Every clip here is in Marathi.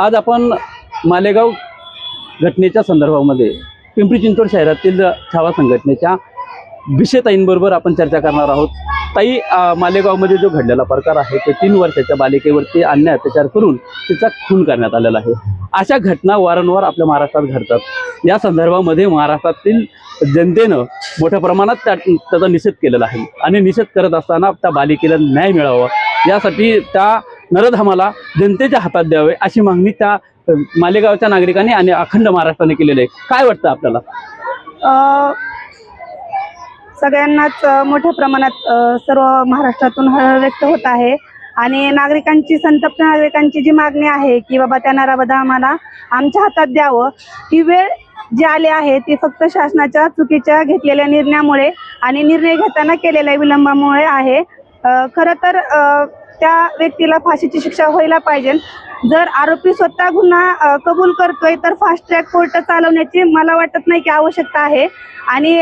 आज आपण मालेगाव घटनेच्या संदर्भामध्ये पिंपरी चिंचवड शहरातील छावा संघटनेच्या विषयताईंबरोबर आपण चर्चा करणार आहोत. ताई मालेगावमध्ये जो घडलेला प्रकार आहे ते तीन वर्षाच्या बालिकेवरती अन्याय अत्याचार करून तिचा खून करण्यात आलेला आहे. अशा घटना वारंवार आपल्या महाराष्ट्रात घडतात. या संदर्भामध्ये महाराष्ट्रातील जनतेनं मोठ्या प्रमाणात त्या त्याचा निषेध केलेला आहे आणि निषेध करत असताना त्या बालिकेला न्याय मिळावा. यासाठी त्या नरधामाला जनतेच्या हातात द्यावे अशी मागणी त्या मालेगावच्या नागरिकांनी आणि अखंड महाराष्ट्राने केलेली आहे. काय वाटतं आपल्याला? सगळ्यांनाच मोठ्या प्रमाणात सर्व महाराष्ट्रातून हळहळ व्यक्त होत आहे. आणि नागरिकांची संतप्त नागरिकांची जी मागणी आहे की बाबा त्या नराबदा आम्हाला आमच्या हातात द्यावं ती वेळ जी आली आहे ती फक्त शासनाच्या चुकीच्या घेतलेल्या निर्णयामुळे आणि निर्णय घेताना केलेल्या विलंबामुळे आहे. खरं तर त्या व्यक्तीला फाशीची शिक्षा व्हायला पाहिजे. जर आरोपी स्वतः गुन्हा कबूल करतोय तर फास्ट ट्रॅक कोर्ट चालवण्याची मला वाटत नाही की आवश्यकता आहे. आणि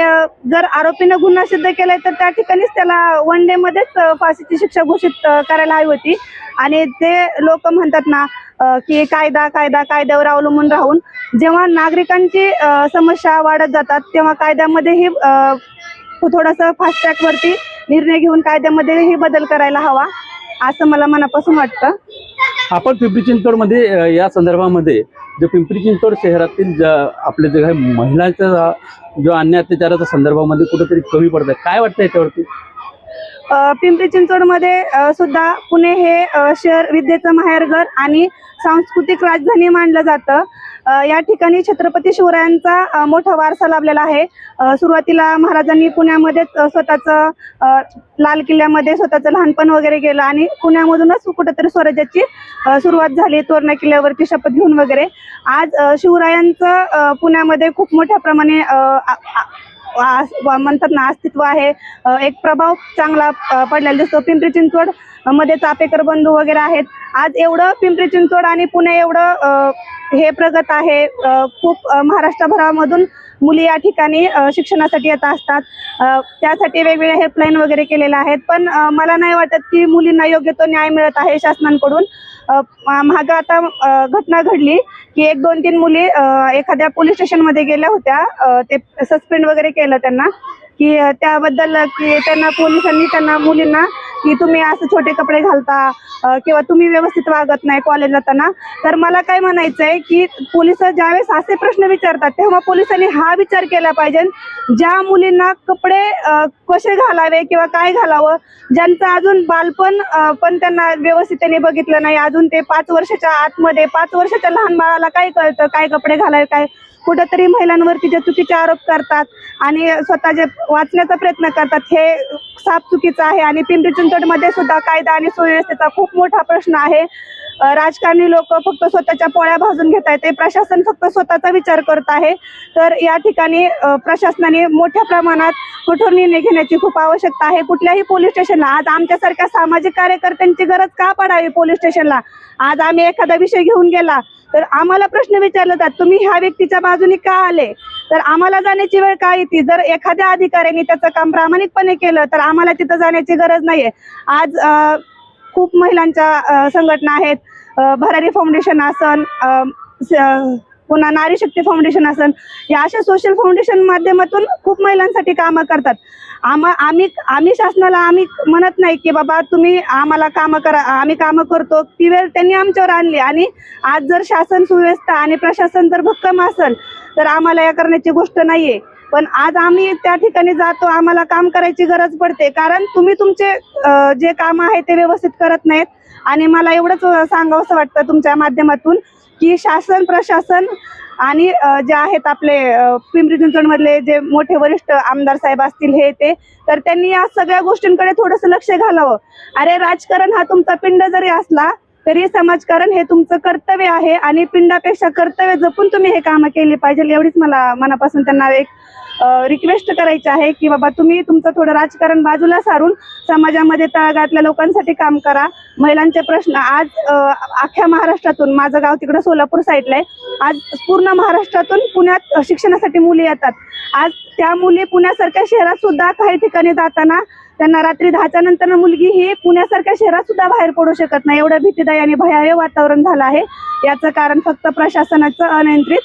जर आरोपीनं गुन्हा सिद्ध केलाय तर त्या ठिकाणीच त्याला वन डे मध्येच फाशीची शिक्षा घोषित करायला हवी होती. आणि ते लोक म्हणतात ना की कायदा कायदा कायद्यावर अवलंबून राहून जेव्हा नागरिकांची समस्या वाढत जातात तेव्हा कायद्यामध्येही थोडासा फास्ट फास्ट ट्रॅकवरती निर्णय घेऊन कायद्यामध्येही बदल करायला हवा. असं मला मनापासून वाटतं. आपण पिंपरी चिंचवडमध्ये या संदर्भामध्ये जो पिंपरी चिंचवड शहरातील ज्या आपले जे काही महिलांचा जो अन्याय अत्याचाराच्या संदर्भामध्ये कुठेतरी कमी पडत आहे काय वाटतं याच्यावरती? पिंपरी चिंचवडमध्ये सुद्धा पुणे हे शहर विद्येचं माहेरघर आणि सांस्कृतिक राजधानी मानलं जातं. या ठिकाणी छत्रपती शिवरायांचा मोठा वारसा लाभलेला आहे. सुरुवातीला महाराजांनी पुण्यामध्येच स्वतःचं लाल किल्ल्यामध्ये स्वतःचं लहानपण वगैरे गेलं आणि पुण्यामधूनच कुठेतरी स्वराज्याची सुरुवात झाली तोरणा किल्ल्यावरती शपथ घेऊन वगैरे. आज शिवरायांचं अ, पुण्यामध्ये खूप मोठ्या प्रमाणे अ, म्हणतात ना अस्तित्व आहे. एक प्रभाव चांगला पडलेला दिसतो. पिंपरी चिंचवडमध्ये चापेकर बंधू वगैरे आहेत. आज एवढं पिंपरी चिंचवड आणि पुणे एवढं हे प्रगत आहे. खूप महाराष्ट्रभरामधून मुली या ठिकाणी शिक्षणासाठी येत असतात. त्यासाठी त्यासाठी वेगवेगळ्या हेल्पलाईन वगैरे केलेले आहेत. पण मला नाही वाटत की मुलींना योग्य तो न्याय मिळत आहे शासनाकडून. अ, मागं आता घटना घडली. की एक दोन तीन मुली एखाद्या पोलीस स्टेशनमध्ये गेल्या होत्या. ते सस्पेंड वगैरे केलं त्यांना. की त्याबद्दल की त्यांना पोलिसांनी त्यांना मुलींना की तुम्ही असं छोटे कपडे घालता किंवा तुम्ही व्यवस्थित वागत नाही कॉलेजला जाताना तर मला काय म्हणायचं आहे की पोलीस ज्यावेळेस असे प्रश्न विचारतात तेव्हा पोलिसांनी हा विचार केला पाहिजे. ज्या मुलींना कपडे कसे घालावे किंवा काय घालावं ज्यांचं अजून बालपण पण त्यांना व्यवस्थित त्यांनी बघितलं नाही. अजून ते पाच वर्षाच्या आतमध्ये पाच वर्षाच्या लहान बाळाला काय कळतं काय कपडे घालावे काय कुठंतरी महिलांवरती जे चुकीचे आरोप करतात आणि स्वतः जे वाचण्याचा प्रयत्न करतात हे साफ चुकीचं आहे. आणि पिंपरी चिंचवडमध्ये सुद्धा कायदा आणि सुव्यवस्थेचा खूप मोठा प्रश्न आहे. राजकारणी लोक फक्त स्वतःच्या पोळ्या भाजून घेत आहेत. ते प्रशासन फक्त स्वतःचा विचार करत आहे. तर या ठिकाणी प्रशासनाने मोठ्या प्रमाणात कठोर निर्णय घेण्याची खूप आवश्यकता आहे. कुठल्याही पोलीस स्टेशनला आज आमच्यासारख्या सामाजिक कार्यकर्त्यांची गरज का पडावी पोलीस स्टेशनला? आज आम्ही एखादा विषय घेऊन गेला तर आम्हाला प्रश्न विचारले जात तुम्ही ह्या व्यक्तीच्या बाजूने का आले? तर आम्हाला जाण्याची वेळ काय येते? जर एखाद्या अधिकाऱ्याने त्याचं काम प्रामाणिकपणे केलं तर आम्हाला तिथं जाण्याची गरज नाहीये. आज खूप महिलांच्या संघटना आहेत. भरारी फाउंडेशन असन पुन्हा नारी शक्ती फाउंडेशन असेल या अशा सोशल फाउंडेशन माध्यमातून खूप महिलांसाठी कामं करतात. आम्हा आम्ही आम्ही शासनाला आम्ही म्हणत नाही की बाबा तुम्ही आम्हाला कामं करा आम्ही कामं करतो. ती वेळ त्यांनी आमच्यावर आणली. आणि आज जर शासन सुव्यवस्था आणि प्रशासन जर भक्कम असेल तर आम्हाला या करण्याची गोष्ट नाहीये. पण आज आम्ही त्या ठिकाणी जातो आम्हाला काम करायची गरज पडते. कारण तुम्ही तुमचे जे काम आहे ते व्यवस्थित करत नाहीत. आणि मला एवढंच सांगावंसं वाटतं तुमच्या माध्यमातून की शासन प्रशासन आणि जे आहेत आपले पिंपरी चिंचवडमधले जे मोठे वरिष्ठ आमदार साहेब असतील हे ते तर त्यांनी या सगळ्या गोष्टींकडे थोडंसं लक्ष घालावं. अरे राजकारण हा तुमचा पिंड जरी असला तरी समाजकारण हे तुमचं कर्तव्य आहे आणि पिंडापेक्षा कर्तव्य जपून तुम्ही हे कामं केली पाहिजे एवढीच मला मनापासून त्यांना एक रिक्वेस्ट करायची आहे की बाबा तुम्ही तुमचं थोडं राजकारण बाजूला सारून समाजामध्ये तळागातल्या लोकांसाठी काम करा. महिलांचे प्रश्न आज अख्ख्या महाराष्ट्रातून माझं गाव तिकडं सोलापूर साईडला आहे. आज पूर्ण महाराष्ट्रातून पुण्यात शिक्षणासाठी मुली येतात. आज त्या मुली पुण्यासारख्या शहरात सुद्धा काही ठिकाणी जाताना त्यांना रात्री दहाच्या नंतर मुलगी ही पुण्यासारख्या शहरात सुद्धा बाहेर पडू शकत नाही. एवढं भीतीदायी आणि भयावह वातावरण झालं आहे. याचं कारण फक्त प्रशासनाचं अनियंत्रित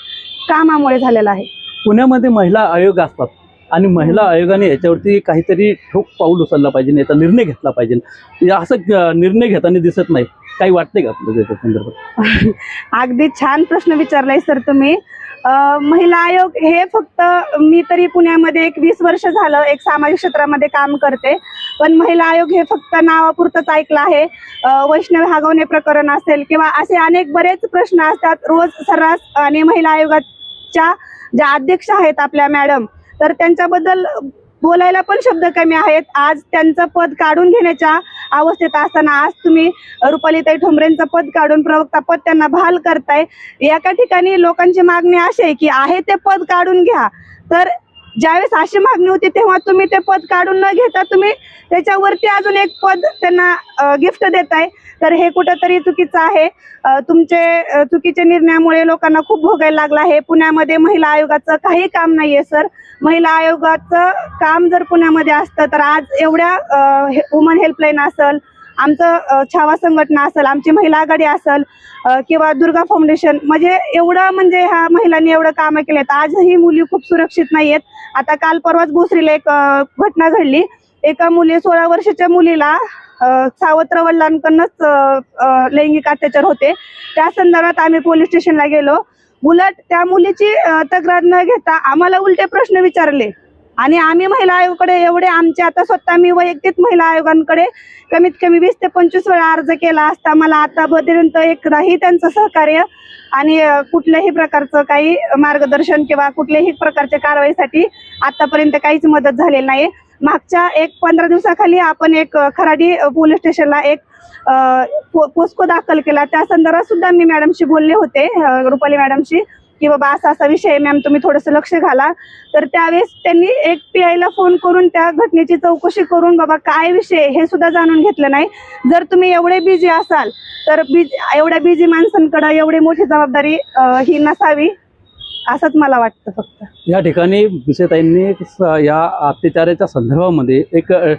कामामुळे झालेलं आहे. पुण्यामध्ये महिला आयोग असतात. आणि महिला आयोगाने याच्यावरती काहीतरी ठोक पाऊल उचलला पाहिजे याचा निर्णय घेतला पाहिजे. असं निर्णय घेताना दिसत नाही. काही वाटते का संदर्भात? अगदी छान प्रश्न विचारलाय सर तुम्ही. महिला आयोग हे फक्त मी तरी पुण्यामध्ये एक वीस वर्ष झालं एक सामाजिक क्षेत्रामध्ये काम करते. पण महिला आयोग हे फक्त नावापुरतंच ऐकलं आहे. वैष्णव हागवणे प्रकरण असेल किंवा असे अनेक बरेच प्रश्न असतात रोज सर्रास आणि महिला आयोगाच्या ज्या अध्यक्ष आहेत आपल्या मॅडम तर त्यांच्याबद्दल बोलायला पण शब्द कमी आहेत. आज त्यांचं पद काढून घेण्याच्या अवस्थेत असताना आज तुम्ही रुपालीताई ठोंबरेंचं पद काढून प्रवक्ता पद त्यांना बहाल करताय. एका ठिकाणी लोकांची मागणी अशी आहे की आहे ते पद काढून घ्या. तर ज्यावेळेस अशी मागणी होती तेव्हा तुम्ही ते पद काढून न घेता तुम्ही त्याच्यावरती अजून एक पद त्यांना गिफ्ट देताय. तर हे कुठंतरी चुकीचं आहे. तुमचे चुकीच्या निर्णयामुळे लोकांना खूप भोगायला लागला आहे. पुण्यामध्ये महिला आयोगाचं काही काम नाहीये सर. महिला आयोगाचं काम जर पुण्यामध्ये असतं तर आज एवढ्या वुमन हेल्पलाईन असेल आमचं छावा संघटना असेल आमची महिला आघाडी असेल किंवा दुर्गा फाउंडेशन म्हणजे एवढं म्हणजे ह्या महिलांनी एवढं कामं केलेत. आजही मुली खूप सुरक्षित नाही आहेत आता काल परवाच भोसरीला एक घटना घडली. एका मुली सोळा वर्षाच्या मुलीला सावत्र वडिलांकडूनच लैंगिक अत्याचार होते. त्या संदर्भात आम्ही पोलीस स्टेशनला गेलो. उलट त्या मुलीची तक्रार न घेता आम्हाला उलटे प्रश्न विचारले. आणि आम्ही महिला आयोगाकडे एवढे आमचे आता स्वतः मी वैयक्तिक महिला आयोगांकडे कमीत कमी वीस ते पंचवीस वेळा अर्ज केला असता. मला आतापर्यंत एकदाही त्यांचं सहकार्य आणि कुठल्याही प्रकारचं काही मार्गदर्शन किंवा कुठल्याही प्रकारच्या कारवाईसाठी आतापर्यंत काहीच मदत झालेली नाही. मागच्या एक पंधरा दिवसाखाली आपण एक खराडी पोलीस स्टेशनला एक पो- पोस्को दाखल केला. त्या संदर्भात सुद्धा मी मॅडमशी बोलले होते रुपाली मॅडमशी. की बाबा असा असा विषय मॅम तुम्ही थोडंसं लक्ष घाला. तर त्यावेळेस त्यांनी एक पी आयला फोन करून त्या घटनेची चौकशी करून बाबा काय विषय हे सुद्धा जाणून घेतलं नाही. जर तुम्ही एवढे बिझी असाल तर बिझी एवढ्या बिझी माणसांकडे एवढी मोठी जबाबदारी ही नसावी असंच मला वाटतं फक्त. या ठिकाणी विषयताईंनी स- या अत्याचाराच्या संदर्भामध्ये एक अ,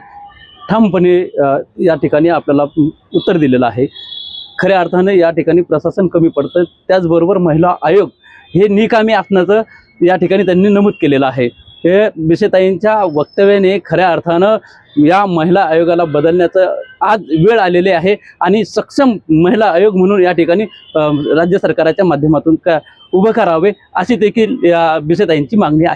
ठामपणे अ, या ठिकाणी आपल्याला उत्तर दिलेलं आहे. खऱ्या अर्थाने या ठिकाणी प्रशासन कमी पडतं. त्याचबरोबर महिला आयोग हे निकामी असण्याचं या ठिकाणी त्यांनी नमूद केलेलं आहे. हे बिसेताईंच्या वक्तव्याने खऱ्या अर्थानं या महिला आयोगाला बदलण्याचं आज वेळ आलेली आहे आणि सक्षम महिला आयोग म्हणून या ठिकाणी राज्य सरकारच्या माध्यमातून का उभं करावे अशी देखील या बिसेताईंची मागणी आहे.